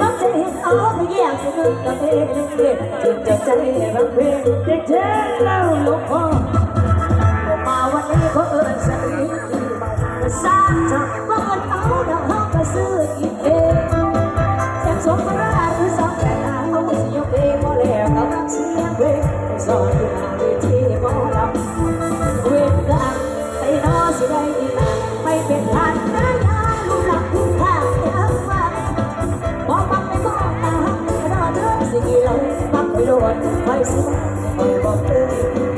ต้องจะเห็นเอาไปแย่งจะนึกกับเพลงจึงจะใจรักเพลงเด็กเจ้าเล่าลูกพ่อมาวันนี้เขาเอิญสรีกี่สร้างจับว่าเอิญเอาดี๋ยวเขาก็ซื้ออีกเองแสงสมราหรือสองแต่นาเขาสิยกเพลงมาแล้วก็ต้องเสียงเพลงสอนอยู่หน้าเวทีหมอลำเวรกรรมไอ้น้อสิได้ดีมาไม่เป็นทานนา บังไปโด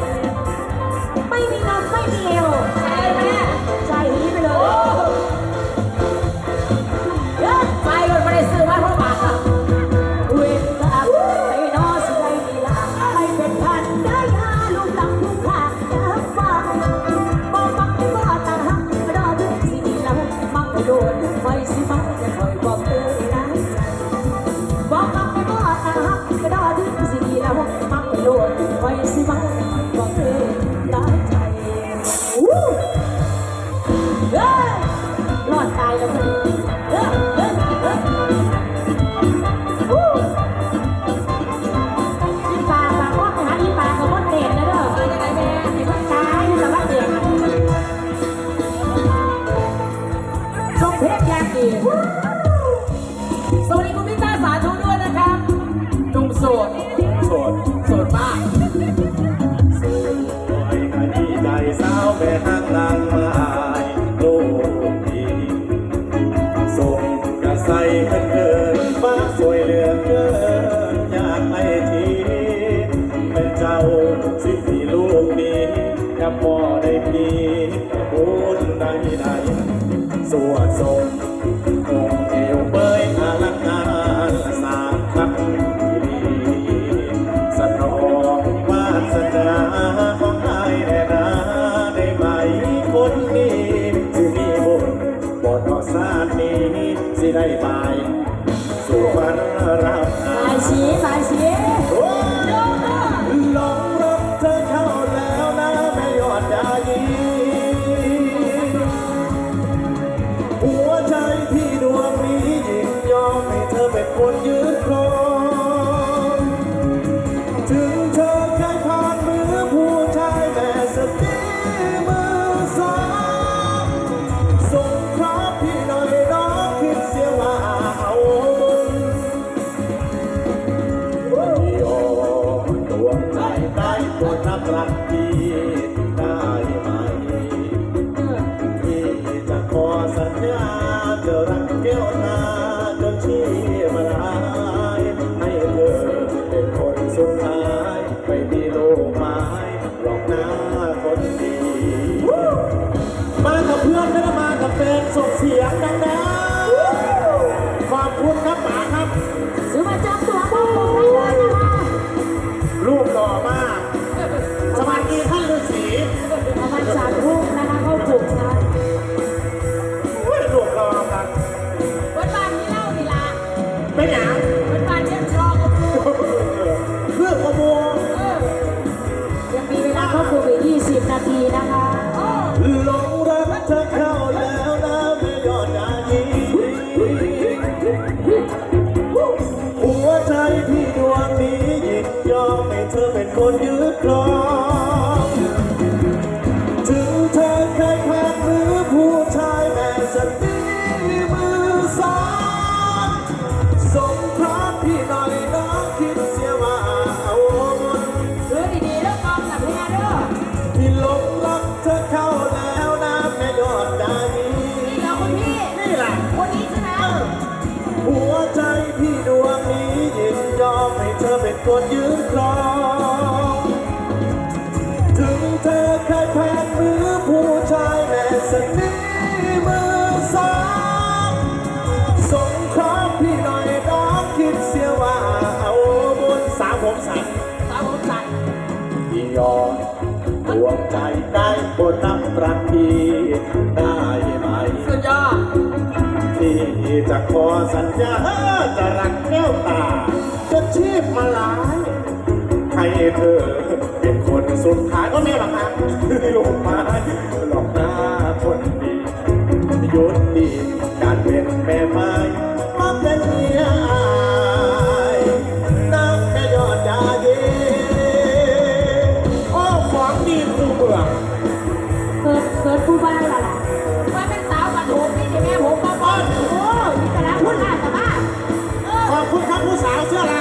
ยรอดตายแล้วมัน สดมากสวยขยี้ใจสาวแม่ห้างนางไม้ลูกดีส่งกระใสเกินเกินฟ้าสวยเหลือเกินอยากให้ทีเป็นเจ้าสิมีลูกดีอย่าพอได้พี่พูดใดใดสวดทรง สิได้ไปสู่ฝันรับงาบายนสีบายสีโอ้ยหลงรักเธอเข้าแล้วนะแม่ยอดดายีหัวใจพี่ดวงนี้ยินยอมให้เธอเป็นคนยืน รดรับรักพี่ได้ไหมพี่จะขอสัญญาจะรักแก้วตาจนชีพลายให้เธอเป็นคนสุดท้ายไม่มีโลกหมายหรอกนะคนดี มากับเพื่อนแล้วก็มากับแฟนส่งเสียงดังน 10 นาทีนะคะหลงรักเธอเข้าแล้วนะไม่ยอดนายีหัวใจที่ดวงนี้ยินยอมให้เธอเป็นคนยึดครอง หัวใจพี่ดวงนี้ยินยอมให้เธอเป็นคนยืนครอง ถึงเธอเคยแพ้มือผู้ชายแม่สนิดมือสองสงคราะพี่หน่อยน้องคิดเสียว่าเอาบนสามผมสั่นสามผมสั่นพี่ยอมดวงใจได้บนน้ำระกพี่ จะขอสัญญาจะรักแก้วตา จะชีพมาหลายให้เธอเป็นคนสุดท้ายก็แม่บังคับลูกมาหลอกหน้าคนดีหยุดดีการเป็นแม่ไม้ 吐槽下来